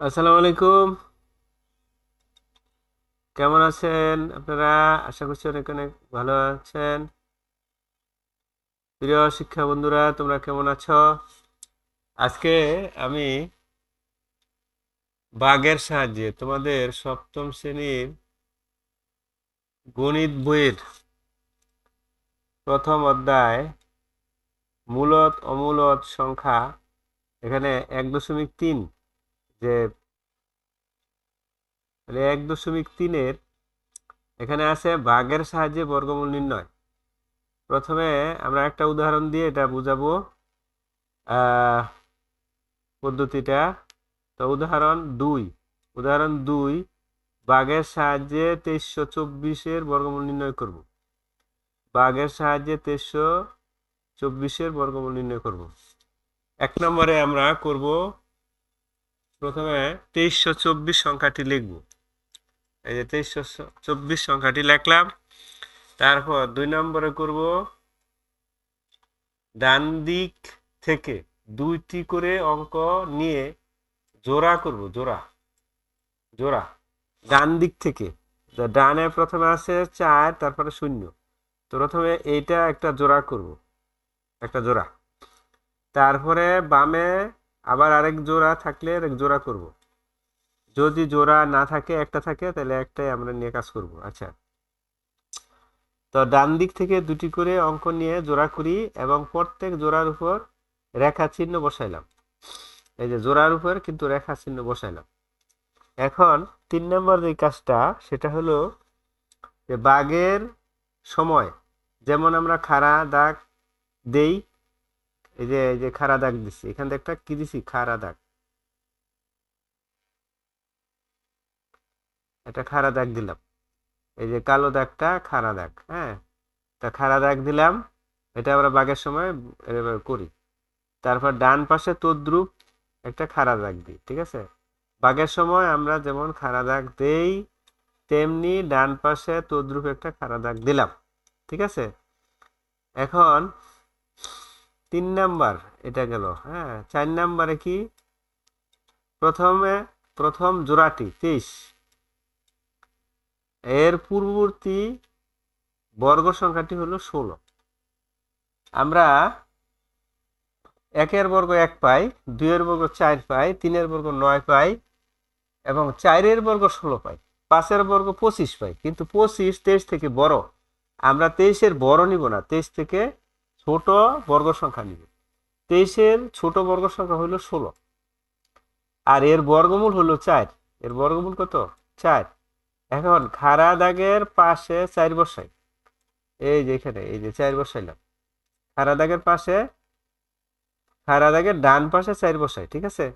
আসসালামু আলাইকুম। কেমন আছেন আপনারা? আশা করছি অনেক অনেক ভালো আছেন। প্রিয় শিক্ষা বন্ধুরা, তোমরা কেমন আছো? আজকে আমি বাগের সাহায্যে তোমাদের সপ্তম শ্রেণির গণিত বইয়ের প্রথম অধ্যায় মূলত অমূলত সংখ্যা এখানে এক দশমিক তিন যে এক দশমিক তিনের এখানে আছে ভাগের সাহায্যে বর্গমূল নির্ণয়। প্রথমে আমরা একটা উদাহরণ দিয়ে এটা বুঝাবো পদ্ধতিটা। তো উদাহরণ দুই উদাহরণ দুই, বাঘের সাহায্যে তেইশশো চব্বিশের বর্গমূল নির্ণয় করব। বাঘের সাহায্যে তেইশশো চব্বিশের বর্গমূল নির্ণয় করব। এক নম্বরে আমরা করব প্রথমে তেইশশো চব্বিশ সংখ্যাটি লিখব। এই যে তেইশশো চব্বিশ সংখ্যাটি লিখলাম। তারপর দুই নম্বরে করব, ডান দিক থেকে দুইটি করে অঙ্ক নিয়ে জোড়া করব, জোড়া জোড়া, ডান দিক থেকে। ডানে প্রথমে আছে চার, তারপরে শূন্য। তো প্রথমে এইটা একটা জোড়া করব, একটা জোড়া। তারপরে বামে আবার আরেক জোড়া থাকলে আরেক জোড়া করব। যদি জোড়া না থাকে, একটা থাকে, তাহলে একটাই আমরা নিয়ে কাজ করব। আচ্ছা। তো ডান দিক থেকে দুটি করে অঙ্ক নিয়ে জোড়া করি এবং প্রত্যেক জোড়ার উপর রেখা চিহ্ন বসাইলাম। এই যে জোড়ার উপর কিন্তু রেখা চিহ্ন বসাইলাম। এখন তিন নম্বর যে কাজটা, সেটা হলো যে বাঘের সময়, যেমন আমরা খাড়া দাগ দেই এই যে এই যে খাড়া দাগ দিচ্ছি এখান থেকে একটা কি দিছি? খাড়া দাগ। একটা খাড়া দাগ দিলাম। এই যে কালো দাগটা খাড়া দাগ হ্যাঁ? তা খাড়া দাগ দিলাম, এটা আমরা বাঘের সময় করি। তারপর ডান পাশে তদ্রুপ একটা খাড়া দাগ দিই, ঠিক আছে? বাঘের সময় আমরা যেমন খাড়া দাগ দেই, তেমনি ডান পাশে তদ্রুপ একটা খারা দাগ দিলাম, ঠিক আছে? এখন তিন নাম্বার, এটা গেল হ্যাঁ চার নাম্বারে কি? প্রথমে, প্রথম জোড়াটি, তেইশ। এর পূর্ববর্তী বর্গ সংখ্যাটি হলো ষোলো। আমরা একের বর্গ এক পাই, দুইয়ের বর্গ চার পাই, তিনের বর্গ নয় পাই এবং চারের বর্গ ষোলো পাই, পাঁচের বর্গ পঁচিশ পাই। কিন্তু পঁচিশ তেইশ থেকে বড়। আমরা তেইশের বড় নিব না, তেইশ থেকে ছোট বর্গ সংখ্যা নিব। তেইশের ছোট বর্গ সংখ্যা হলো ষোলো। আর এর বর্গমূল হলো চার। এর বর্গমূল কত? চার। এখন খাড়া দাগের পাশে চার বসাই। এই যে এখানে, এই যে চার বসাইলাম। খাড়া দাগের পাশে, খাড়া দাগের ডান পাশে চার বসাই, ঠিক আছে?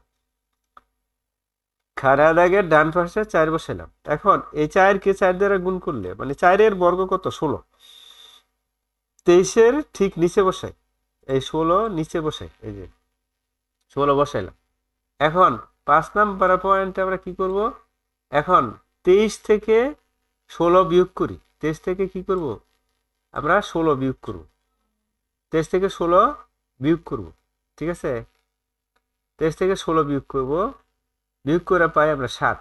খাড়া দাগের ডান পাশে চার বসাইলাম। এখন এই চারকে চার দ্বারা গুণ করলে মানে চারের বর্গ কত? ষোলো। তেইশের ঠিক নিচে বসাই। এই ষোলো নিচে বসাই, এই যে ষোলো বসাইলাম। এখন পাঁচ নাম্বার পয়েন্টে আমরা কি করব? এখন তেইশ থেকে ষোলো বিয়োগ করি। তেইশ থেকে কি করব? আমরা ষোলো বিয়োগ করব। তেইশ থেকে ষোলো বিয়োগ করব, ঠিক আছে? তেইশ থেকে ষোলো বিয়োগ করব, বিয়োগ করে পাই আমরা সাত।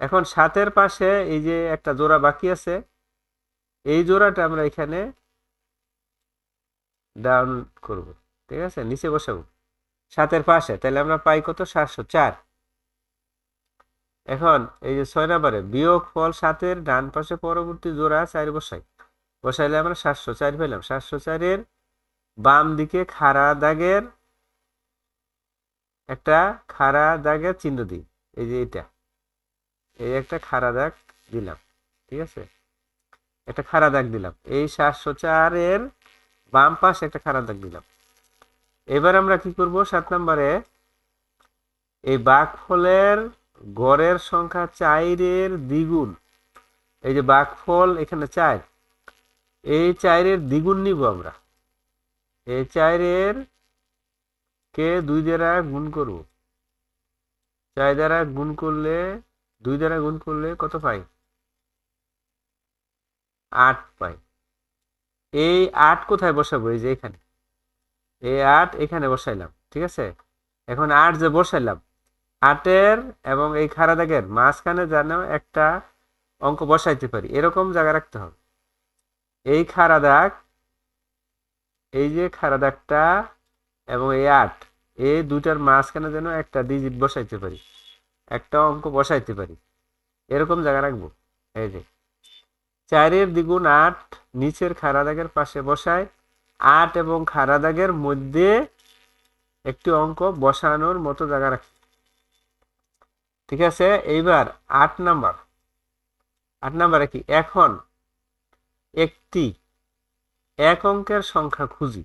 এখন সাতের পাশে এই যে একটা জোড়া বাকি আছে, এই জোড়াটা আমরা এখানে ডাউন করব। ঠিক আছে? নিচে বসাবো। সাতের পাশে। তাহলে আমরা পাই কত? সাতশো চার। এখন এই যে ছয় নাম্বারে, বিয়োগ ফল সাতের, ডান পাশে পরবর্তী জোড়া চার বসাই। বসাইলে আমরা সাতশো চার পেলাম। সাতশো চারের বাম দিকে খাড়া দাগের একটা খাড়া দাগের চিহ্ন দিই। এই যে এটা। এই একটা খাড়া দাগ দিলাম। ঠিক আছে? একটা খাড়া দাগ দিলাম। এই সাতশো চারের বাম পাশে একটা খাড়া দাগ দিলাম। এবার আমরা কি করব? সাত নম্বরে, এই বাঘফলের গড়ের সংখ্যা চাইরের দ্বিগুণ। এই যে বাঘফল এখানে চার, এই চাইরের দ্বিগুণ নিব আমরা। এই চাইরের কে দুই দ্বারা গুণ করব? চার দ্বারা গুণ করলে, দুই দ্বারা গুণ করলে কত পাই? আট পাই। এই আট কোথায় বসাবো? এই যে এখানে। এই আট এখানে বসাইলাম, ঠিক আছে? এখন আট যে বসাইলাম, আটের এবং এই খাড়া দাগের মাঝখানে যেন একটা অঙ্ক বসাইতে পারি। এরকম জায়গা রাখতে হবে। এই খাড়া দাগ, এই যে খাড়া দাগটা এবং এই আট এই দুটার মাঝখানে যেন একটা ডিজিট বসাইতে পারি, একটা অঙ্ক বসাইতে পারি। এরকম জায়গা রাখব। এই যে, চারের দ্বিগুণ আট নিচের খাড়া দাগের পাশে বসায়, আট এবং খাড়া দাগের মধ্যে একটি অঙ্ক বসানোর মতো জায়গা রাখি। ঠিক আছে? এইবার আট নাম্বার। আট নাম্বারে কি? এখন একটি এক অঙ্কের সংখ্যা খুঁজি।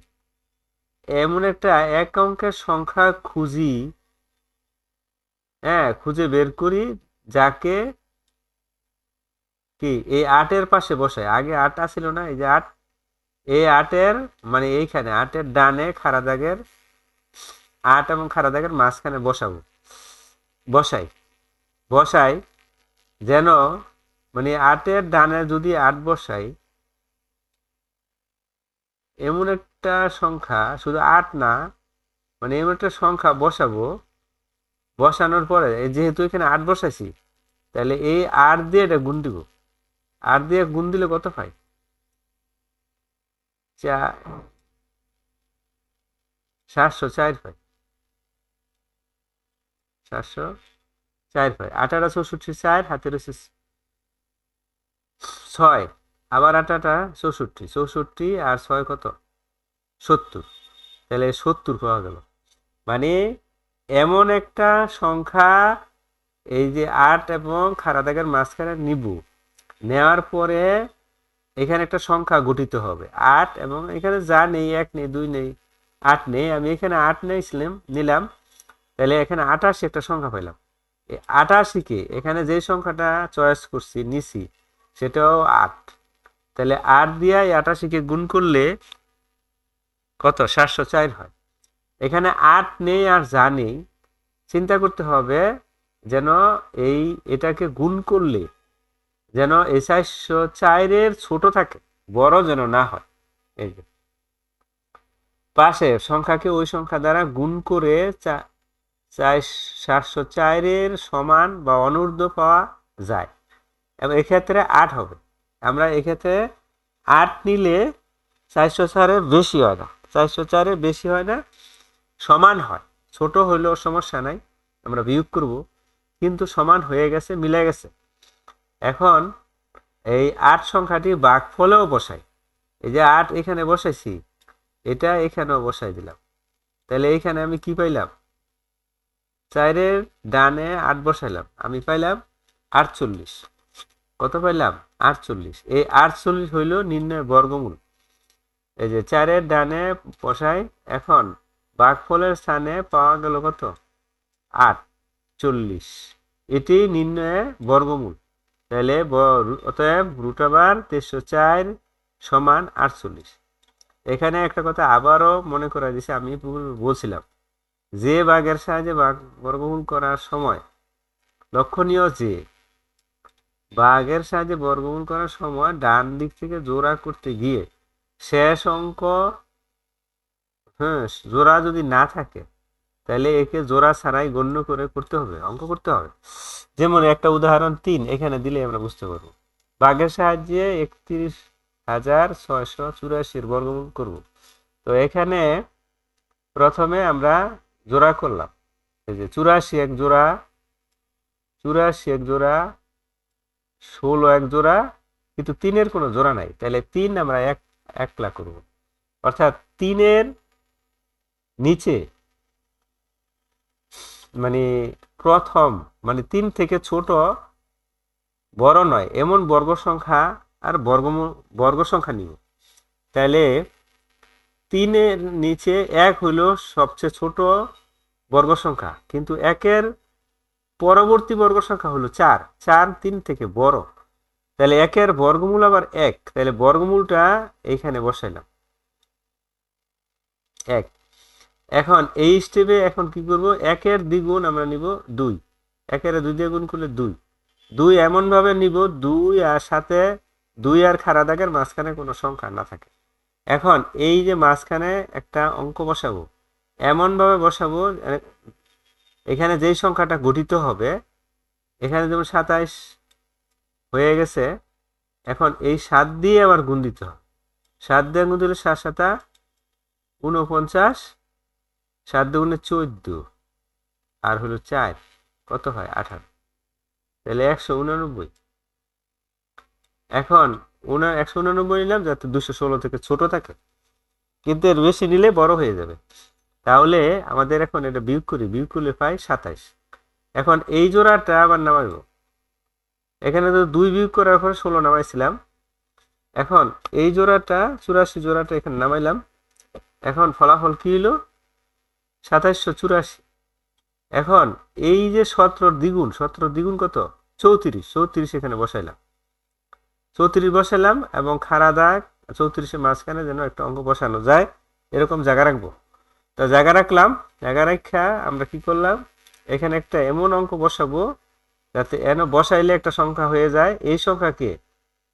এমন একটা এক অঙ্কের সংখ্যা খুঁজি হ্যাঁ খুঁজে বের করি যাকে কি? এই আটের পাশে বসায় আগে আট আসিল না? এই যে আট। এই আটের মানে এইখানে আটের ডানে খাড়া দাগের আট এবং খাড়া দাগের মাঝখানে বসাবো। বসাই। বসাই যেন মানে আটের ডানে যদি আট বসাই, এমন একটা সংখ্যা, শুধু আট না মানে এমন একটা সংখ্যা বসাবো। বসানোর পরে যেহেতু এখানে আট বসাইছি, তাহলে এই আট দিয়ে এটা গুণ দিব। আট দিয়ে গুণ দিলে কত পাই? চা সাতশো চার পাই। সাতশো চার পাই। আঠারো চৌষট্টি চার, হাতের হচ্ছে ছয়। আবার আটাটা চৌষট্টি। চৌষট্টি আর ছয় কত? সত্তর। তাহলে সত্তর পাওয়া গেল। মানে এমন একটা সংখ্যা, এই যে আট এবং খাড়া দাগের মাঝখানে নিব। নেওয়ার পরে এখানে একটা সংখ্যা গঠিত হবে। আট এবং এখানে যা নেই, এক নেই, দুই নেই, আট নেই, আমি এখানে আট নিয়েছিলাম, নিলাম। তাহলে এখানে আটাশি একটা সংখ্যা পেলাম এই আটাশিকে এখানে যে সংখ্যাটা চয়েস করছি, নিছি, সেটাও আট। তাহলে আট দিয়ে এই আটাশিকে গুণ করলে কত? সাতশো চার হয়। এখানে আট নেই আর যা নেই, চিন্তা করতে হবে যেন এই এটাকে গুণ করলে যেন এই চারশো চারের ছোট থাকে, বড় যেন না হয়। এই যে। পাশে সংখ্যাকে ওই সংখ্যা দ্বারা গুণ করে সাতশো চারের সমান বা অনূর্ধ্ব পাওয়া যায়। এবং এক্ষেত্রে আট হবে। আমরা এক্ষেত্রে আট নিলে চারশো চারের বেশি হয় না। চারশো চারের বেশি হয় না, সমান হয়। ছোট হইলেও সমস্যা নাই, আমরা বিয়োগ করব। কিন্তু সমান হয়ে গেছে, মিলে গেছে। এখন এই আট সংখ্যাটি বাঘ ফলেও বসাই। এই যে আট এখানে বসাইছি, এটা এখানেও বসাই দিলাম। তাহলে এইখানে আমি কি পাইলাম? চারের ডানে আট বসাইলাম। আমি পাইলাম আটচল্লিশ। কত পাইলাম? আটচল্লিশ। এই আটচল্লিশ হইল নির্ণয় বর্গমূল। এই যে চারের ডানে বসাই, এখন বাঘফলের স্থানে পাওয়া গেল কত? আট চল্লিশ এটি নির্ণয়ে বর্গমূল। তাহলে অতএব রুট আবার তেরোশো চার সমান আটচল্লিশ। এখানে একটা কথা আবারও মনে করা দিছে, আমি বলছিলাম। যে বাঘের সাহায্যে বাঘ বর্গমূল করার সময়, লক্ষণীয় যে, বাঘের সাহায্যে বর্গমূল করার সময় ডান দিক থেকে জোড়া করতে গিয়ে শেষ অঙ্ক হ্যাঁ জোড়া যদি না থাকে তাহলে একে জোড়া ছাড়াই গণ্য করে করতে হবে, অঙ্ক করতে হবে। যেমন একটা উদাহরণ তিন, এখানে দিলে আমরা বুঝতে পারব। বাঘের সাহায্যে একত্রিশ হাজার ছয়শো চুরাশির বর্গমূল করব। তো এখানে প্রথমে আমরা জোড়া করলাম। এই যে চুরাশি এক জোড়া, চুরাশি এক জোড়া, ষোলো এক জোড়া, কিন্তু তিনের কোনো জোড়া নাই। তাহলে তিন আমরা এক, একলা করব। অর্থাৎ তিনের নিচে মানে প্রথম মানে তিন থেকে ছোট বড় নয়, এমন বর্গ সংখ্যা আর বর্গ বর্গ সংখ্যা নিব তাহলে তিনের নিচে এক হইল সবচেয়ে ছোট বর্গ সংখ্যা, কিন্তু একের পরবর্তী বর্গ সংখ্যা হলো চার চার তিন থেকে বড়। তাহলে একের বর্গমূল আবার এক তাহলে বর্গমূলটা এইখানে বসাইলাম। এক। এখন এই স্টেপে এখন কি করব? একের দ্বিগুণ আমরা নিব দুই। একের দুই দিয়ে গুণ করলে দুই। দুই এমনভাবে নিব, দুই আর সাথে দুই আর খাড়া দাগের মাঝখানে কোনো সংখ্যা না থাকে। এখন এই যে মাঝখানে একটা অঙ্ক বসাবো, এমনভাবে বসাবো এখানে যেই সংখ্যাটা গঠিত হবে, এখানে যেমন সাতাইশ হয়ে গেছে, এখন এই সাত দিয়ে আবার গুণ দিতে হবে। সাত দিয়ে গুণ দিলে সাত সাতা, উনপঞ্চাশ সাত দুগুণে চোদ্দ, আর হলো চার, কত হয়? আঠারো। তাহলে একশো উনানব্বই। এখন উনা একশো উনানব্বই নিলাম, যাতে দুশো ষোলো থেকে ছোট থাকে। কিন্তু এর বেশি নিলে বড় হয়ে যাবে। তাহলে আমাদের এখন এটা বিয়োগ করি, বিয়োগ করলে পাই সাতাইশ। এখন এই জোড়াটা আবার নামাইব। এখানে তো দুই বিয়োগ করার পরে ষোলো নামাইছিলাম। এখন এই জোড়াটা, চুরাশি জোড়াটা এখানে নামাইলাম। এখন ফলাফল কী হলো? সাতাইশশো চুরাশি। এখন এই যে সতেরোর দ্বিগুণ সতেরোর দ্বিগুণ কত? চৌত্রিশ চৌত্রিশ এখানে বসাইলাম। চৌত্রিশ বসাইলাম এবং খাড়া দাগ চৌত্রিশের মাঝখানে যেন একটা অঙ্ক বসানো যায়, এরকম জায়গা রাখব। তো জায়গা রাখলাম, জায়গা রাখা আমরা কি করলাম? এখানে একটা এমন অঙ্ক বসাবো যাতে এন বসাইলে একটা সংখ্যা হয়ে যায়। এই সংখ্যাকে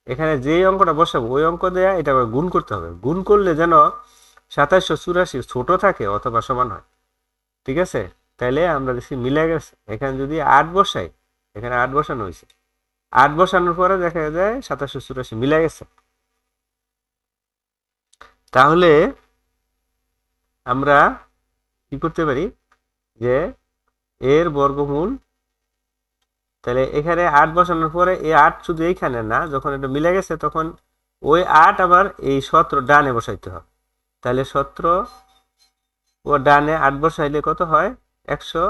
এখানে যে অঙ্কটা বসাবো, ওই অঙ্ক দেয়া এটা গুণ করতে হবে। গুণ করলে যেন সাতাশশো চুরাশি ছোট থাকে অথবা সমান হয়। ঠিক আছে? তাইলে আমরা দেখছি মিলে গেছে। এখানে যদি আট বসাই, এখানে আট বসানো হয়েছে। আট বসানোর পরে দেখা যায় সাতাশশো চুরাশি মিলে গেছে। তাহলে আমরা কি করতে পারি? যে এর বর্গমূল তাহলে এখানে আট বসানোর পরে এই আট শুধু এইখানে না, যখন এটা মিলে গেছে, তখন ওই আট আবার এই সতেরো ডানে বসাইতে হবে। তাহলে সতেরো ও ডানে আট বসাইলে কত হয়? একশো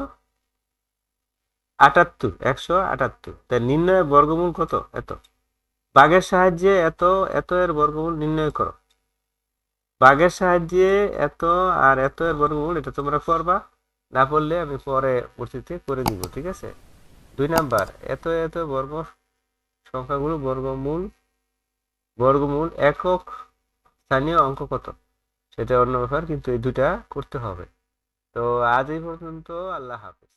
আটাত্তর একশো আটাত্তর। তাই নির্ণয়ের বর্গমূল কত? এত। বাঘের সাহায্যে এত এত এর বর্গমূল নির্ণয় করো। বাঘের সাহায্যে এত আর এত এর বর্গমূল, এটা তোমরা করবা না পড়লে আমি পরে পরিস্থিতি করে দিব, ঠিক আছে? দুই নাম্বার, এত এত বর্গ সংখ্যাগুলো বর্গমূল বর্গমূল একক স্থানীয় অঙ্ক কত? সেটা অন্য ব্যাপার কিন্তু এই দুটা করতে হবে। তো আজ এই পর্যন্ত আল্লাহ হাফেজ।